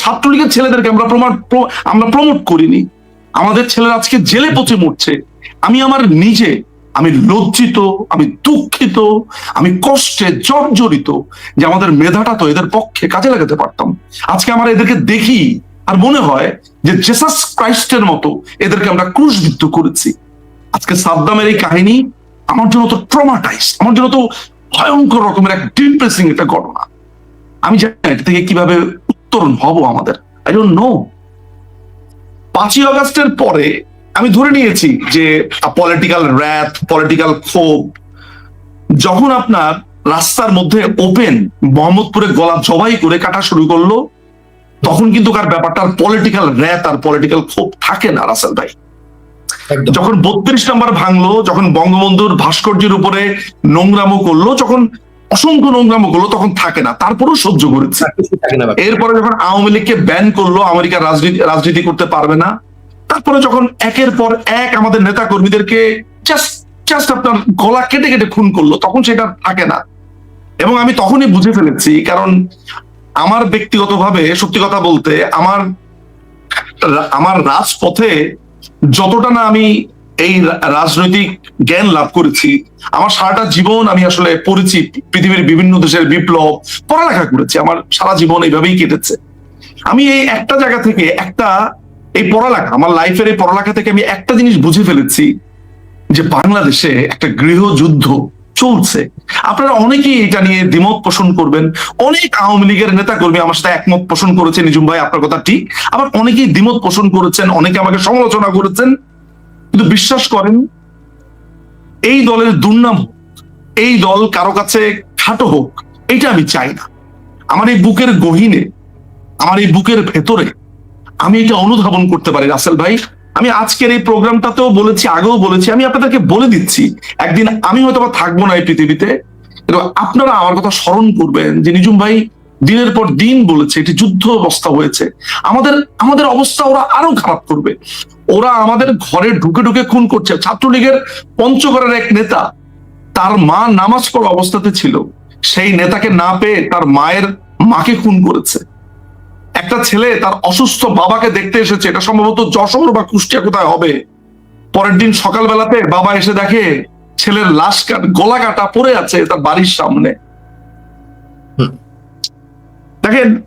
ছাত্রলীগের ছেলেদেরকে আমরা প্রমাণ আমরা প্রমোট করিনি। আমাদের ছেলেরা আজকে জেলে পচে মরছে। আমি আমার নিজে, আমি লজ্জিত, আমি দুঃখিত, আমি কষ্টে জর্জরিত যে আমাদের মেধাটা তো এদের পক্ষে কাজে লাগাতে পারতাম। আজকে আমরা এদেরকে দেখি আর মনে হয় যে জেসাস ক্রাইস্টের মতো এদেরকে আমরা ক্রুশবিদ্ধ করেছি। আজকে সাদ্দামের এই কাহিনী আমার জন্য তো ট্রমাটাইজ আমার জন্য তো ভয়ঙ্কর রকমের এক ডিপ্রেসিং একটা ঘটনা। আমি জানি এটা থেকে কীভাবে উত্তরণ হব আমাদের। আই ডোন্ট নো পাঁচই অগস্টের পরে আমি ধরে নিয়েছি যে পলিটিক্যাল র্যাপ পলিটিক্যাল ক্ষোভ যখন আপনার রাস্তার মধ্যে ওপেন মোহাম্মদপুরে গলা জবাই করে কাটা শুরু করল তখন কিন্তু কার ব্যাপারটা আর পলিটিক্যাল র্যাত আর পলিটিক্যাল ক্ষোভ থাকে না রাসেল ভাই। যখন বত্রিশ নাম্বার ভাঙলো যখন বঙ্গবন্ধুর ভাস্কর্যের উপরে নোংরামো করল যখন অসংখ্য নোংরামো করল তখন থাকে না তারপরেও সহ্য করেছে। এরপরে যখন আওয়ামী লীগকে ব্যান করল আমেরিকা রাজনীতি রাজনীতি করতে পারবে না তারপরে যখন একের পর এক আমাদের নেতা কর্মীদেরকে জাস্ট জাস্ট আপনার গলা কেটে কেটে খুন করল তখন সেটা থাকে না এবং আমি তখনই বুঝে ফেলেছি কারণ আমার ব্যক্তিগতভাবে সত্যি কথা বলতে আমার আমার রাজপথে যতটা না আমি এই রাজনৈতিক জ্ঞান লাভ করেছি। আমার সারাটা জীবন আমি আসলে পড়েছি পৃথিবীর বিভিন্ন দেশের বিপ্লব, পড়ালেখা করেছি। আমার সারা জীবন এইভাবেই কেটেছে। আমি এই একটা জায়গা থেকে একটা এই পড়ালেখা, আমার লাইফের এই পড়ালেখা থেকে আমি একটা জিনিস বুঝে ফেলেছি যে বাংলাদেশে একটা গৃহযুদ্ধ চলছে। আপনারা অনেকেই এটা নিয়ে দ্বিমত পোষণ করবেন। অনেক আওয়ামী লীগের নেতা কর্মী আমার সাথে একমত পোষণ করেছে নিজুম ভাই, আপনার কথা ঠিক। আবার অনেকেই দ্বিমত পোষণ করেছেন, অনেকে আমাকে সমালোচনা করেছেন। কিন্তু বিশ্বাস করেন এই দলের দুর্নাম হোক, এই দল কারও কাছে খাটো হোক এটা আমি চাই না। আমার এই বুকের গহিনে আমার এই বুকের ভেতরে আমি এটা অনুধাবন করতে পারি রাসেল ভাই। আমি আজকের এই প্রোগ্রামটাতেও বলেছি আগেও বলেছি আমি আপনাদেরকে বলে দিচ্ছি একদিন আমি হয়তো বা থাকব না এই পৃথিবীতে আপনারা আমার কথা স্মরণ করবেন যে নিজুম ভাই দিনের পর দিন বলেছে এটি যুদ্ধ অবস্থা হয়েছে। আমাদের আমাদের অবস্থা ওরা আরও খারাপ করবে। ওরা আমাদের ঘরে ঢুকে ঢুকে খুন করছে। ছাত্রলীগের পঞ্চগড়ের এক নেতা তার মা নামাজ পড়া অবস্থাতে ছিল। সেই নেতাকে না পেয়ে তার মায়ের মাকে খুন করেছে। একটা ছেলে তার অসুস্থ বাবাকে দেখতে এসেছে। এটা সম্ভবত যশোর বা কুষ্টিয়া কোথায় হবে। পরের দিন সকালবেলাতে বাবা এসে দেখে ছেলের লাশ কাট গলা কাটা পড়ে আছে তার বাড়ির সামনে। দেখেন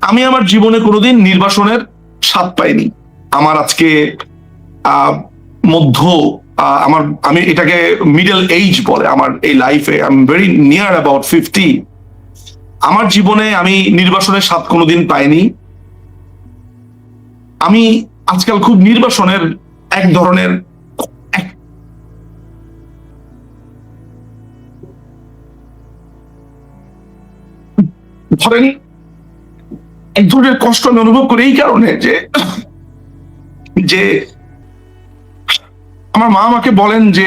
আমি আমার জীবনে কোনোদিন নির্বাসনের স্বাদ পাইনি। আমার আজকে মধ্য আমার, আমি এটাকে মিডল এইজ বলে আমার এই লাইফে I am very near about fifty আমার জীবনে আমি নির্বাসনের স্বাদ কোনোদিন পাইনি। আমি আজকাল খুব নির্বাসনের এক ধরনের ধরেন এক ধরনের কষ্ট আমি অনুভব করি এই কারণে যে যে আমার মা আমাকে বলেন যে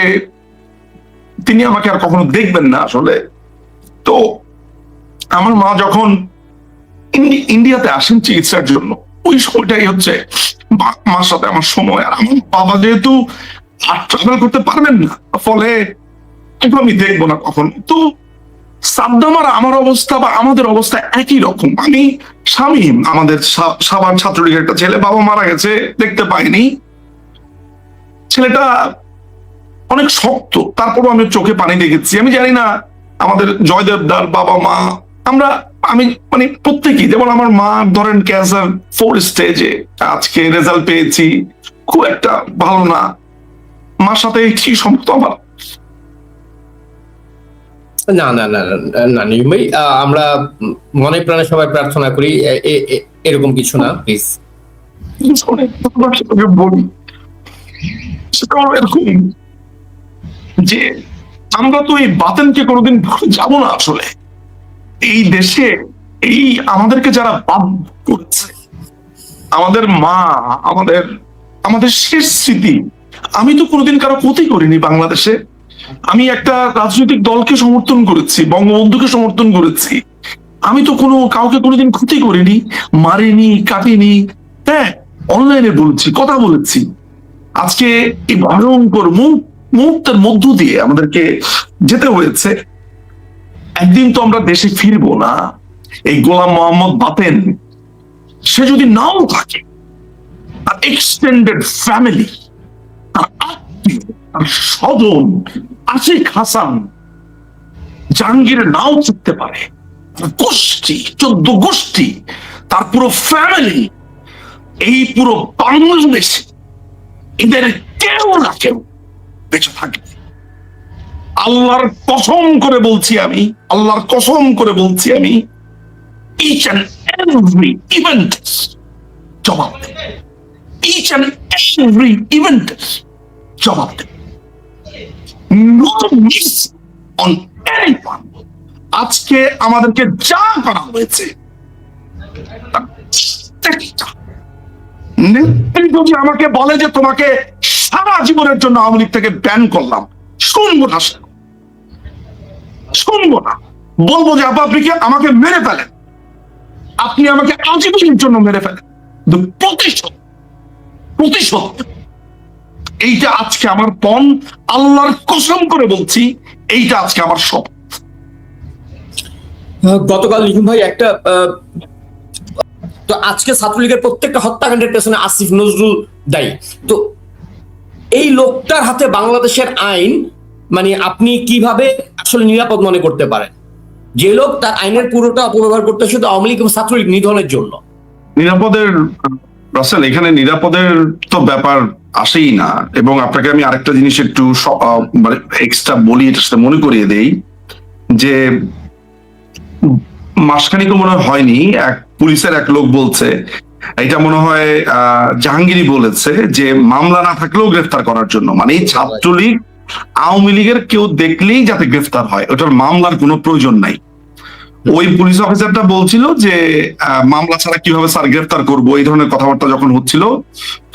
তিনি আমাকে আর কখনো দেখবেন না আসলে। তো আমার মা যখন ইন্ডিয়াতে আসেন চিকিৎসার জন্য, ওই সময়টাই হচ্ছে মার সাথে আমার সময়। আর আমার বাবা যেহেতু আর ট্রাভেল করতে পারবেন না, ফলে আমি দেখব না কখন। তো সাদ্দাম আর আমার অবস্থা বা আমাদের অবস্থা একই রকম। আমি স্বামীম আমাদের সাবান ছাত্রলীগের একটা ছেলে, বাবা মারা গেছে, দেখতে পাইনি। ছেলেটা অনেক শক্ত, তারপরও আমি চোখে পানি দেখেছি। আমি জানি না, আমাদের জয়দেবদার বাবা মা, আমরা, আমি মানে প্রত্যেকেই, যেমন আমার মা, ধরেন ক্যান্সার ফোর স্টেজে, আজকে রেজাল্ট পেয়েছি, খুব একটা ভালো না। মার সাথে কি সম্পর্ক আমার না না না না, না নিয়ম ভাই আহ, আমরা মনে প্রাণে সবাই প্রার্থনা করি এরকম কিছু না প্লিজ যে আমরা তো এই বাতেনকে কোনোদিন ভুলে যাব না আসলে। এই দেশে এই আমাদেরকে যারা বাধ্য করছে আমাদের মা আমাদের আমাদের শেষ স্মৃতি আমি তো কোনোদিন কারও ক্ষতি করিনি বাংলাদেশে। আমি একটা রাজনৈতিক দলকে সমর্থন করেছি, বঙ্গবন্ধুকে সমর্থন করেছি। আমি তো কোনো কাউকে কোনোদিন ক্ষতি করিনি, মারিনি কাটিনি হ্যাঁ অনলাইনে বলছি, কথা বলেছি। আজকে এই ভয়ঙ্কর মুহূর্তের মধ্য দিয়ে আমাদেরকে যেতে হয়েছে। একদিন তো আমরা দেশে ফিরবো না। এই গোলাম মোহাম্মদ বাতেন, সে যদি নাও থাকে, তার এক্সটেন্ডেড ফ্যামিলি তার আত্মীয় তার স্বজন আশিক হাসান জাহাঙ্গীর নাও থাকতে পারে। গোষ্ঠী, চোদ্দ গোষ্ঠী, তার পুরো ফ্যামিলি এই পুরো বাংলাদেশে এদের কেউ না কেউ বেঁচে থাকবে। আল্লাহর কসম করে বলছি আমি, আল্লাহর কসম করে বলছি আমি ইচ অ্যান্ড এভরি ইভেন্ট জবাব দেবে। ইচ অ্যান্ড এভরি ইভেন্ট জবাব দেবে। নো মিস অন এনিওয়ান আজকে আমাদেরকে যা করা হয়েছে নেত্রী যদি আমাকে বলে যে তোমাকে সারা জীবনের জন্য আওয়ামী লীগ থেকে ব্যান করলাম, শুনব না শুনব না। বলব যে আপা আপনি কি আমাকে মেরে ফেলেন? আপনি আমাকে আজীবনের জন্য মেরে ফেলেন। প্রতিশোধ প্রতিশোধ এইটা আজকে আমার পণ আল্লাহর কসম করে বলছি এইটা আজকে আমার সব গতকাল লিখুন ভাই একটা তো আজকে ছাত্রলীগের প্রত্যেকটা হত্যাকাণ্ডের পেছনে আসিফ নজরুল দায়ী। তো এই লোকটার হাতে বাংলাদেশের আইন মানে আপনি কীভাবে আসলে নিরাপদ মনে করতে পারেন? যে লোক তার আইনের পুরোটা অপব্যবহার করতে শুধু আওয়ামী লীগ এবং ছাত্রলীগ নিধনের জন্য। নিরাপদের রাসেল এখানে নিরাপদের তো ব্যাপার আসেই না। এবং আপনাকে আমি আরেকটা জিনিস একটু মানে এক্সট্রা বলি এটার সাথে মনে করিয়ে দেই যে মাসখানিকও মনে হয়নি এক পুলিশের এক লোক বলছে এটা মনে হয় আহ, জাহাঙ্গীরই বলেছে যে মামলা না থাকলেও গ্রেফতার করার জন্য। মানে ছাত্রলীগ আওয়ামী লীগের কেউ দেখলেই যাতে গ্রেফতার হয় ওটার মামলার কোনো প্রয়োজন নাই। ওই পুলিশ অফিসারটা বলছিল যে মামলা ছাড়া কীভাবে স্যার গ্রেফতার করব? এই ধরনের কথাবার্তা যখন হচ্ছিল,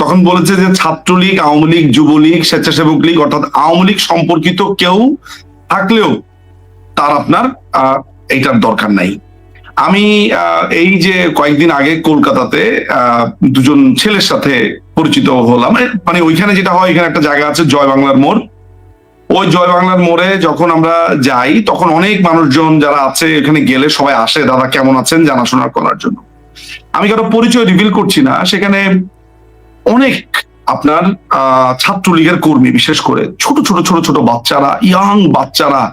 তখন বলেছে যে ছাত্রলীগ, আওয়ামী লীগ, যুবলীগ, স্বেচ্ছাসেবক লীগ, অর্থাৎ আওয়ামী লীগ সম্পর্কিত কেউ থাকলেও তার আপনার এইটার দরকার নাই। আমি এই যে কয়েকদিন আগে কলকাতাতে দুজন ছেলের সাথে পরিচিত হলাম। মানে ওইখানে যেটা হয়, এখানে একটা জায়গা আছে, জয় বাংলার মোড়। ওই জয় বাংলার মোড়ে যখন আমরা যাই, তখন অনেক মানুষজন যারা আছে এখানে গেলে সবাই আসে, দাদা, কেমন আছেন? জানাশোনা করার জন্য। আমি কারও পরিচয় রিভিল করছি না। সেখানে অনেক আপনার ছাত্রলীগের কর্মী, বিশেষ করে ছোট ছোট ছোট ছোট বাচ্চারা ইয়াং বাচ্চারা,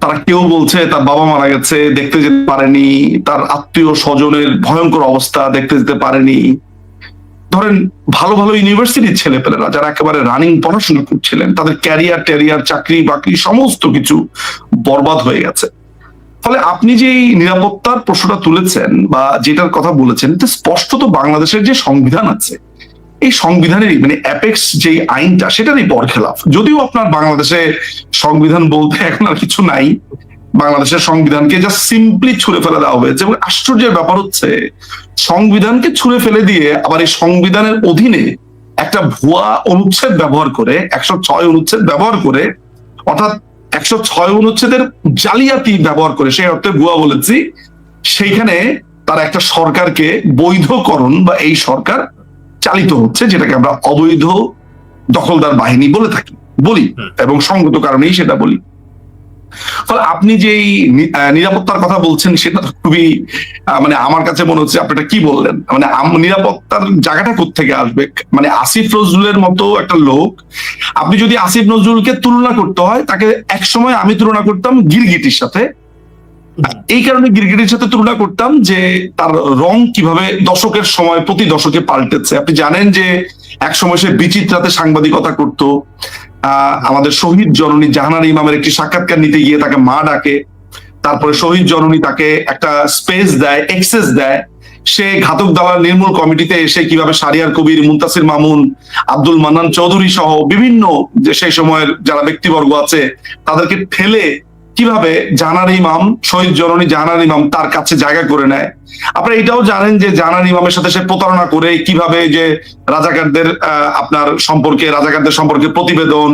তারা কেউ বলছে, তার বাবা মারা গেছে, দেখতে যেতে পারেনি, তার আত্মীয় স্বজনের ভয়ঙ্কর অবস্থা, দেখতে যেতে পারেনি। ধরেন ভালো ভালো ইউনিভার্সিটির ছেলেপেলেরা যারা একেবারে রানিং পড়াশোনা করছিলেন, তাদের ক্যারিয়ার ট্যারিয়ার চাকরি, বাকরি সমস্ত কিছু বরবাদ হয়ে গেছে। ফলে আপনি যে এই নিরাপত্তার প্রশ্নটা তুলেছেন বা যেটার কথা বলেছেন এটা স্পষ্টত বাংলাদেশের যে সংবিধান আছে, এই সংবিধানেরই মানে অ্যাপেক্স যে আইনটা, সেটারই বরখেলাফ। যদিও আপনার বাংলাদেশে সংবিধান বলতে এখন আর কিছু নাই বাংলাদেশের সংবিধানকে যা সিম্পলি ছুঁড়ে ফেলে দেওয়া হয়েছে। এবং আশ্চর্যের ব্যাপার হচ্ছে সংবিধানকে ছুঁড়ে ফেলে দিয়ে আবার এই সংবিধানের অধীনে একটা ভুয়া অনুচ্ছেদ ব্যবহার করে একশো ছয় অনুচ্ছেদ ব্যবহার করে অর্থাৎ একশো ছয় অনুচ্ছেদের জালিয়াতি ব্যবহার করে সেই অর্থে ভুয়া বলেছি সেইখানে তার একটা সরকারকে বৈধকরণ বা এই সরকার চালিত হচ্ছে যেটাকে আমরা অবৈধ দখলদার বাহিনী বলে থাকি বলি এবং সঙ্গত কারণেই সেটা বলি। ফলে আপনি যে এই নি- আহ, নিরাপত্তার কথা বলছেন সেটা খুবই মানে আমার কাছে মনে হচ্ছে আপনি কি বললেন? মানে নিরাপত্তার জায়গাটা কোত্থেকে আসবে? মানে আসিফ নজরুলের মতো একটা লোক আপনি যদি আসিফ নজরুলকে তুলনা করতে হয় তাকে একসময় আমি তুলনা করতাম গিরগিটির সাথে। এই কারণে গিরগিটির সাথে তুলনা করতাম যে তার রং কীভাবে দশকের সময় প্রতি দশকে পাল্টেছে। আপনি জানেন যে এক সময় সে বিচিত্রাতে সাংবাদিকতা করত আমাদের শহীদ জননী জাহানার ইমামের একটি সাক্ষাৎকার নিতে গিয়ে তাকে মা ডাকে। তারপরে শহীদ জননী তাকে একটা স্পেস দেয় এক্সেস দেয়। সে ঘাতক দালাল নির্মূল কমিটিতে এসে কীভাবে সারিয়ার কবির মুন্তাসির মামুন, আব্দুল মান্নান চৌধুরী সহ বিভিন্ন যে সেই সময়ের যারা ব্যক্তিবর্গ আছে, তাদেরকে ঠেলে কীভাবে জানার ইমাম, শহীদ জননী জাহানার ইমাম তার কাছে জায়গা করে নেয়? আপনারা এটাও জানেন যে জানার ইমামের সাথে সে প্রতারণা করে কীভাবে যে রাজাকারদের আপনার সম্পর্কে, রাজাকারদের সম্পর্কে প্রতিবেদন,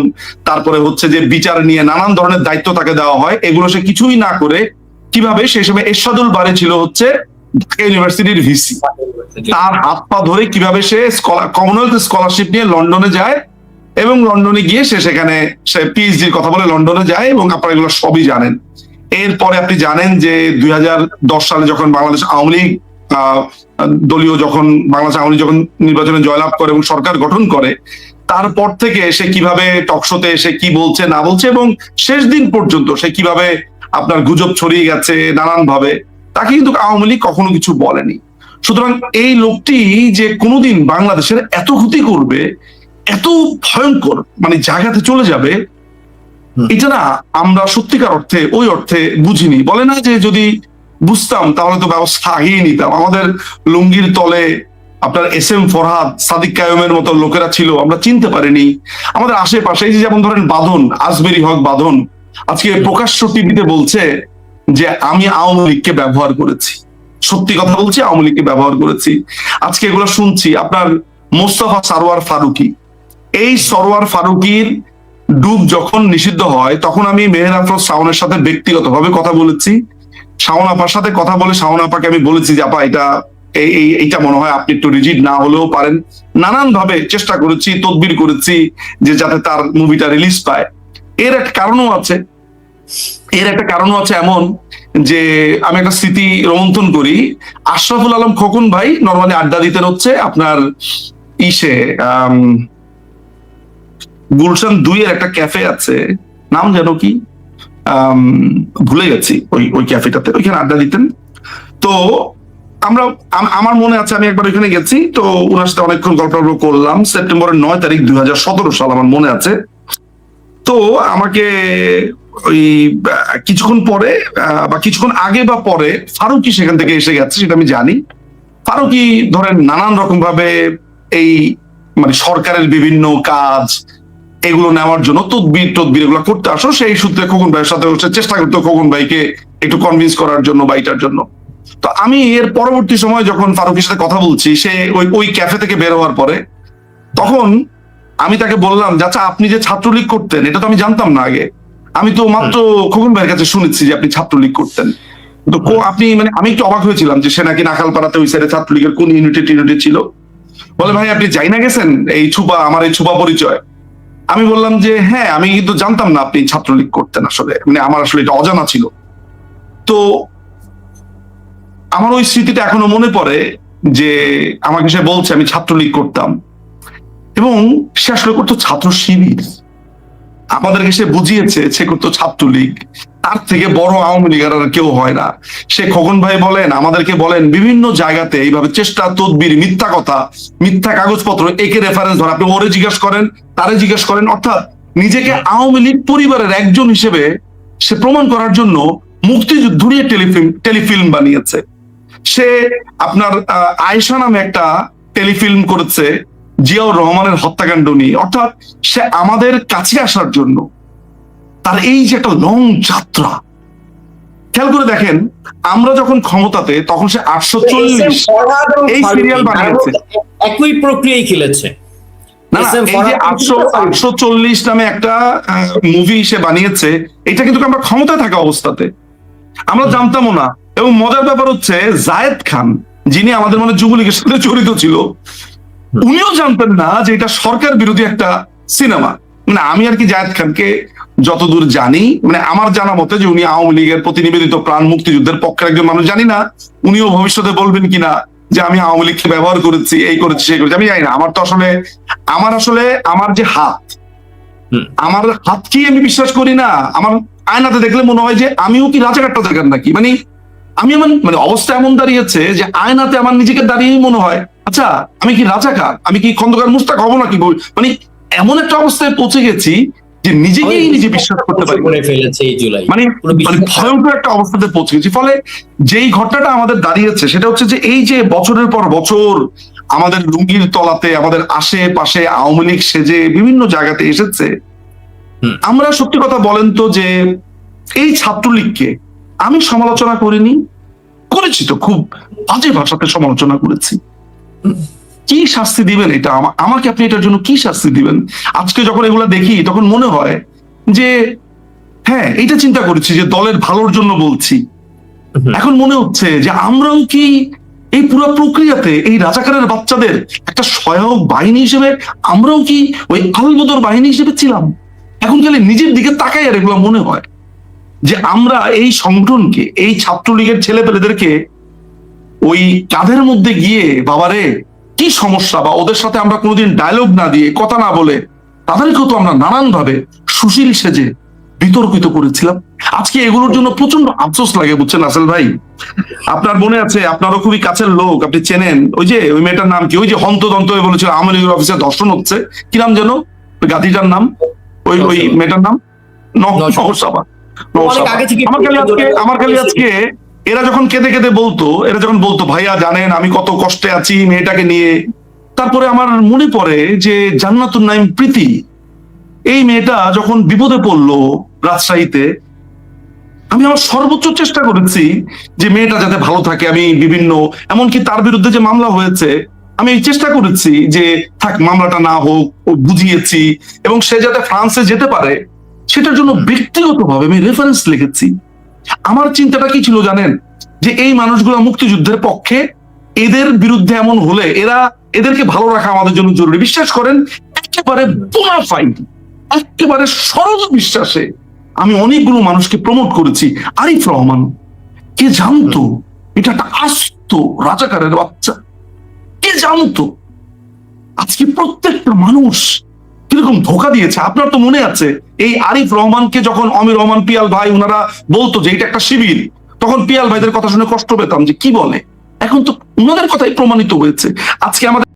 তারপরে হচ্ছে যে বিচার নিয়ে নানান ধরনের দায়িত্ব তাকে দেওয়া হয়, এগুলো সে কিছুই না করে কীভাবে সেই সময় এরশাদুল বারে ছিল হচ্ছে ইউনিভার্সিটির ভিসি। তার হাত পা ধরে কীভাবে সে কমনওয়েলথ স্কলারশিপ নিয়ে লন্ডনে যায় এবং লন্ডনে গিয়ে সে সেখানে সে পিএইচডির কথা বলে লন্ডনে যায় এবং আপনারা এগুলো সবই জানেন। এরপরে আপনি জানেন যে দু হাজার দশ সালে যখন বাংলাদেশ আওয়ামী লীগ দলীয় যখন বাংলাদেশ আওয়ামী লীগ যখন নির্বাচনে জয়লাভ করে এবং সরকার গঠন করে, তারপর থেকে সে কীভাবে টকশোতে এসে কি বলছে, না বলছে এবং শেষ দিন পর্যন্ত সে কীভাবে আপনার গুজব ছড়িয়ে গেছে নানান ভাবে তাকে কিন্তু আওয়ামী লীগ কখনো কিছু বলেনি। সুতরাং এই লোকটি যে কোনোদিন বাংলাদেশের এত ক্ষতি করবে এত ভয়ঙ্কর মানে জায়গাতে চলে যাবে এটা না আমরা সত্যিকার অর্থে ওই অর্থে বুঝিনি। বলে না যে যদি বুঝতাম তাহলে তো ব্যবস্থা আগেই নিতাম। আমাদের লুঙ্গির তলে আপনার এস এম ফরহাদ সাদিক কায়ুমের মতো লোকেরা ছিল আমরা চিনতে পারিনি। আমাদের আশেপাশে এই যে যেমন ধরেন বাঁধন আজমেরি হক বাঁধন আজকে প্রকাশ্য টিভিতে বলছে যে আমি আওয়ামী লীগকে ব্যবহার করেছি। সত্যি কথা বলছি আওয়ামী লীগকে ব্যবহার করেছি। আজকে এগুলো শুনছি। আপনার মোস্তফা সারোয়ার ফারুকি এই সরোয়ার ফারুকির ডুব যখন নিষিদ্ধ হয় তখন আমি মেহের আফরোজ শাওনের সাথে ব্যক্তিগতভাবে কথা বলেছি। শাওন আপার সাথে কথা বলে শাওন আপাকে আমি বলেছি যে আপা এটা এই এই- এইটা মনে হয় আপনি একটু রিজিড না হলেও পারেন। নানান ভাবে চেষ্টা করেছি তদবির করেছি যে যাতে তার মুভিটা রিলিজ পায়। এর একটা কারণও আছে। এর একটা কারণও আছে এমন যে আমি একটা স্মৃতি রোমন্থন করি। আশরাফুল আলম খোকন ভাই নর্মালি আড্ডা দিতেন হচ্ছে আপনার ইসে আম, গুলশান দুই এর একটা ক্যাফে আছে। নাম যেন কি? ভুলে গেছি ওই ওই ক্যাফেটাতে, ওইখানে আড্ডা দিতেন। তো আমরা আমার মনে আছে আমি একবার ওইখানে গেছি। তো ওনার সাথে অনেকক্ষণ গল্প করলাম। সেপ্টেম্বরের নয় তারিখ দুই হাজার সতেরো সাল আমার মনে আছে। তো আমাকে ওই, কিছুক্ষণ পরে বা কিছুক্ষণ আগে বা পরে ফারুকি সেখান থেকে এসে গেছে, সেটা আমি জানি। ফারুকি ধরেন নানান রকম ভাবে এই মানে সরকারের বিভিন্ন কাজ এগুলো নেওয়ার জন্য তদবির তদবির এগুলো করতে আসো সেই সূত্রে খোকন ভাইয়ের সাথে হচ্ছে চেষ্টা করতো খোকন ভাইকে একটু কনভিন্স করার জন্য বা এটার জন্য। তো আমি এর পরবর্তী সময় যখন ফারুকের সাথে কথা বলছি সে ওই ওই ক্যাফে থেকে বের হওয়ার পরে তখন আমি তাকে বললাম আচ্ছা আপনি যে ছাত্রলীগ করতেন এটা তো আমি জানতাম না আগে। আমি তো মাত্র খোকন ভাইয়ের কাছে শুনেছি যে আপনি ছাত্রলীগ করতেন। তো আপনি মানে আমি একটু অবাক হয়েছিলাম যে সে নাকি নাখালপাড়াতে ওই সাইডে ছাত্রলীগের কোন ইউনিটি টিউনিটি ছিল। বলে ভাই আপনি যাই না গেছেন? এই ছুপা আমার এই ছুপা পরিচয়। আমি বললাম যে হ্যাঁ আমি কিন্তু জানতাম না আপনি ছাত্রলীগ করতেন আসলে। মানে আমার আসলে এটা অজানা ছিল। তো আমার ওই স্মৃতিটা এখনও মনে পড়ে যে আমাকে সে বলছে, আমি ছাত্রলীগ করতাম। এবং সে আসলে করতো ছাত্র শিবির আমাদেরকে সে বুঝিয়েছে, সে করতো ছাত্রলীগ। তার থেকে বড় আওয়ামী লীগের আর কেউ হয় না। সে খোকন ভাই বলেন, আমাদেরকে বলেন, বিভিন্ন জায়গাতে এইভাবে চেষ্টা, তদবির, মিথ্যা কথা, মিথ্যা কাগজপত্র একে রেফারেন্স ধর। আপনি ওরে জিজ্ঞেস করেন, তারে জিজ্ঞেস করেন, অর্থাৎ নিজেকে আওয়ামী লীগ পরিবারের একজন হিসেবে সে প্রমাণ করার জন্য মুক্তিযুদ্ধ নিয়ে টেলিফিল্ম টেলিফিল্ম বানিয়েছে। সে আপনার আয়েশা নামে একটা টেলিফিল্ম করেছে, জিয়াউর রহমানের হত্যাকাণ্ড নিয়ে। অর্থাৎ সে আমাদের কাছে আসার জন্য তার এই যে একটা লং যাত্রা। খেয়াল করে দেখেন আমরা যখন ক্ষমতাতে তখন সে আটশো চল্লিশ এই serial বানিয়েছে। একই প্রক্রিয়ায় খেলেছে। না না, এই যে আটশো আটশো চল্লিশ নামে একটা মুভি সে বানিয়েছে এটা কিন্তু আমরা ক্ষমতায় থাকা অবস্থাতে। আমরা জানতামও না। এবং মজার ব্যাপার হচ্ছে জায়েদ খান যিনি আমাদের মানে যুবলীগের সাথে জড়িত ছিল উনিও জানতেন না যে এটা সরকার বিরোধী একটা সিনেমা মানে আমি আর কি জায়েদ খানকে যতদূর জানি মানে আমার জানা মতে যে উনি আওয়ামী লীগের প্রতি নিবেদিত প্রাণ মুক্তিযুদ্ধের পক্ষের একজন মানুষ জানি না উনিও ভবিষ্যতে বলবেন কিনা যে আমি আওয়ামী লীগকে ব্যবহার করেছি এই করেছি সেই করেছি আমি জানি না। আমার তো আসলে আমার আসলে আমার যে হাত। আমার হাতকেই আমি বিশ্বাস করি না। আমার আয়নাতে দেখলে মনে হয় যে আমিও কি রাজাকার টাজাকার নাকি? মানে আমি এমন মানে অবস্থা এমন দাঁড়িয়েছে যে আয়নাতে আমার নিজেকে দাঁড়িয়েই মনে হয় আচ্ছা আমি কি রাজাকার? আমি কি খন্দকার মুস্তাক হব নাকি? মানে এমন একটা অবস্থায় পৌঁছে গেছি যে নিজেকেই নিজে বিশ্বাস করতে পারি মানে মানে ভয়ঙ্কর একটা অবস্থাতে পৌঁছে গেছি। ফলে যেই ঘটনাটা আমাদের দাঁড়িয়েছে সেটা হচ্ছে যে এই যে বছরের পর বছর আমাদের লুঙ্গির তলাতে আমাদের আশেপাশে আওয়ামী লীগ সেজে বিভিন্ন জায়গাতে এসেছে। আমরা সত্যি কথা বলেন তো যে এই ছাত্রলীগকে আমি সমালোচনা করিনি করেছি তো খুব বাজে ভাষাতে সমালোচনা করেছি। কি শাস্তি দিবেন এটা? আমাকে আপনি এটার জন্য কি শাস্তি দিবেন? আজকে যখন এগুলা দেখি তখন মনে হয় যে হ্যাঁ এটা চিন্তা করেছি যে দলের ভালোর জন্য বলছি। এখন মনে হচ্ছে যে আমরাও কি এই পুরো প্রক্রিয়াতে এই রাজাকারের বাচ্চাদের একটা সহায়ক বাহিনী হিসেবে আমরাও কি ওই আলবদর বাহিনী হিসেবে ছিলাম? এখন খালি নিজের দিকে তাকাই আর এগুলো মনে হয় যে আমরা এই সংগঠনকে এই ছাত্রলীগের ছেলে পেলেদেরকে ওই কাঁধের মধ্যে গিয়ে বাবারে কি সমস্যা বা ওদের সাথে আমরা কোনোদিন ডায়লগ না দিয়ে কথা না বলে তাদেরকেও তো আমরা নানান ভাবে সুশীল সেজে বিতর্কিত করেছিলাম। আজকে এগুলোর জন্য প্রচণ্ড আফসোস লাগে বুঝছেন আসেল ভাই? আপনার মনে আছে আপনারও খুবই কাছের লোক আপনি চেনেন। ওই যে ওই মেয়েটার নাম কি? ওই যে হন্তদন্ত হয়ে বলেছিল আওয়ামী লীগের অফিসে ধর্ষণ হচ্ছে। কি নাম যেন? ওই গাদিটার নাম? ওই ওই মেয়েটার নাম? ন- নওশাবা। নওশাবা। অনেক আগে থেকে আমার খালি আজকে আমার খালি আজকে এরা যখন কেঁদে কেঁদে বলতো, এরা যখন বলতো, ভাইয়া, জানেন, আমি কত কষ্টে আছি মেয়েটাকে নিয়ে। তারপরে আমার মনে পড়ে যে জান্নাতুন নাইম প্রীতি, এই মেয়েটা যখন বিপদে পড়ল রাজশাহীতে, আমি আমার সর্বোচ্চ চেষ্টা করেছি যে মেয়েটা যাতে ভালো থাকে। আমি বিভিন্ন, এমনকি তার বিরুদ্ধে যে মামলা হয়েছে, আমি এই চেষ্টা করেছি যে, থাক, মামলাটা না হোক, ও বুঝিয়েছি। এবং সে যাতে ফ্রান্সে যেতে পারে, সেটার জন্য ব্যক্তিগতভাবে আমি রেফারেন্স লিখেছি। আমার চিন্তাটা কি ছিল জানেন? যে এই মানুষগুলো মুক্তিযুদ্ধের পক্ষে এদের বিরুদ্ধে এমন হলে এরা এদেরকে ভালো রাখা আমাদের জন্য জরুরি। বিশ্বাস করেন, একেবারে একেবারে সরল বিশ্বাসে আমি অনেকগুলো মানুষকে প্রমোট করেছি। আরিফ রহমান, কে জানতো? এটা একটা আস্ত রাজাকারের বাচ্চা। কে জানতো? আজকে প্রত্যেকটা মানুষ কীরকম ধোকা দিয়েছে? আপনার তো মনে আছে, এই আরিফ রহমানকে যখন অমির রহমান পিয়াল ভাই ওনারা বলতো যে এটা একটা শিবির, তখন পিয়াল ভাইদের কথা শুনে কষ্ট পেতাম যে কি বলে? এখন তো ওনাদের কথাই প্রমাণিত হয়েছে। আজকে আমাদের